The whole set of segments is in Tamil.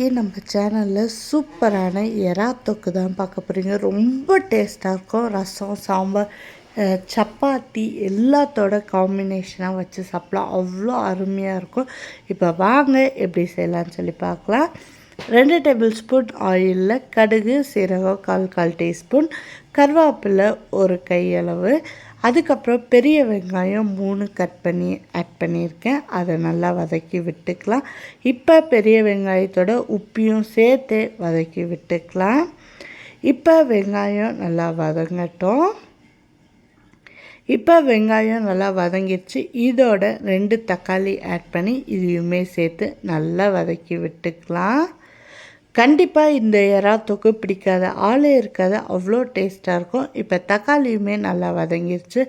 இன்றைக்கி நம்ம சேனலில் சூப்பரான எறா தொக்கு தான் பார்க்க போகிறீங்க ரொம்ப டேஸ்ட்டாக இருக்கும். ரசம் சாம்பார் சப்பாத்தி எல்லாத்தோட காம்பினேஷனாக வச்சு சாப்பிட்லாம். அவ்வளோ அருமையாக இருக்கும். இப்போ வாங்க எப்படி செய்யலான்னு சொல்லி பார்க்கலாம். ரெண்டு டேபிள் ஸ்பூன் ஆயிலில் கடுகு சீரகம் கால் கால் டீஸ்பூன் கருவேப்பிலை ஒரு கையளவு. அதுக்கப்புறம் பெரிய வெங்காயம் மூணு கட் பண்ணி ஆட் பண்ணியிருக்கேன். அதை நல்லா வதக்கி விட்டுக்கலாம். இப்போ பெரிய வெங்காயத்தோட உப்பியும் சேர்த்து வதக்கி விட்டுக்கலாம். இப்போ வெங்காயம் நல்லா வதங்கட்டும். இப்போ வெங்காயம் நல்லா வதங்கிடுச்சு. இதோட ரெண்டு தக்காளி ஆட் பண்ணி இதையுமே சேர்த்து நல்லா வதக்கி விட்டுக்கலாம். கண்டிப்பாக இந்த எறா தொக்கு பிடிக்காத ஆளே இருக்காது அவ்வளோ டேஸ்ட்டாக இருக்கும். இப்போ தக்காளியுமே நல்லா வதங்கிருச்சு.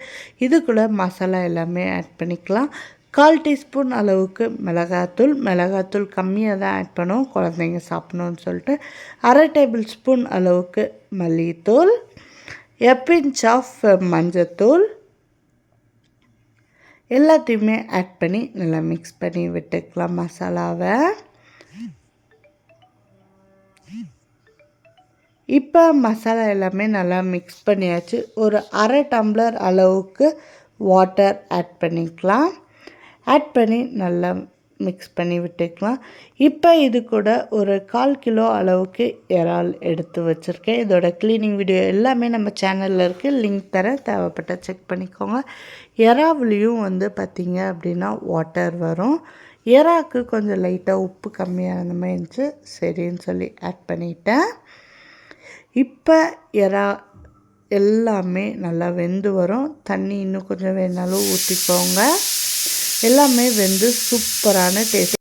இதுக்குள்ளே மசாலா எல்லாமே ஆட் பண்ணிக்கலாம். கால் டீஸ்பூன் அளவுக்கு மிளகாத்தூள். மிளகாத்தூள் கம்மியாக தான் ஆட் பண்ணுவோம். குழந்தைங்க சாப்பிட்ணுன்னு சொல்லிட்டு அரை டேபிள் ஸ்பூன் அளவுக்கு மல்லித்தூள் எப்பின்ச் ஆஃப் மஞ்சத்தூள் எல்லாத்தையுமே ஆட் பண்ணி நல்லா மிக்ஸ் பண்ணி விட்டுக்கலாம் மசாலாவை. இப்போ மசாலா எல்லாமே நல்லா மிக்ஸ் பண்ணியாச்சு. ஒரு அரை டம்ளர் அளவுக்கு வாட்டர் ஆட் பண்ணிக்கலாம். ஆட் பண்ணி நல்லா மிக்ஸ் பண்ணி விட்டுக்கலாம். இப்போ இது கூட ஒரு கால் கிலோ அளவுக்கு இறால் எடுத்து வச்சுருக்கேன். இதோட க்ளீனிங் வீடியோ எல்லாமே நம்ம சேனலில் இருக்குது லிங்க் தர தேவைப்பட்ட செக் பண்ணிக்கோங்க. இறாவுலேயும் வந்து பார்த்திங்க அப்படின்னா வாட்டர் வரும். இறாக்கு கொஞ்சம் லைட்டாக உப்பு கம்மியாக இருந்த மாதிரி இருந்துச்சு. சரின்னு சொல்லி ஆட் பண்ணிட்டேன். இப்போ எறா எல்லாமே நல்லா வெந்து வரும். தண்ணி இன்னும் கொஞ்சம் வேணாலும் ஊற்றிக்கோங்க எல்லாமே வெந்து சூப்பரான டேஸ்ட்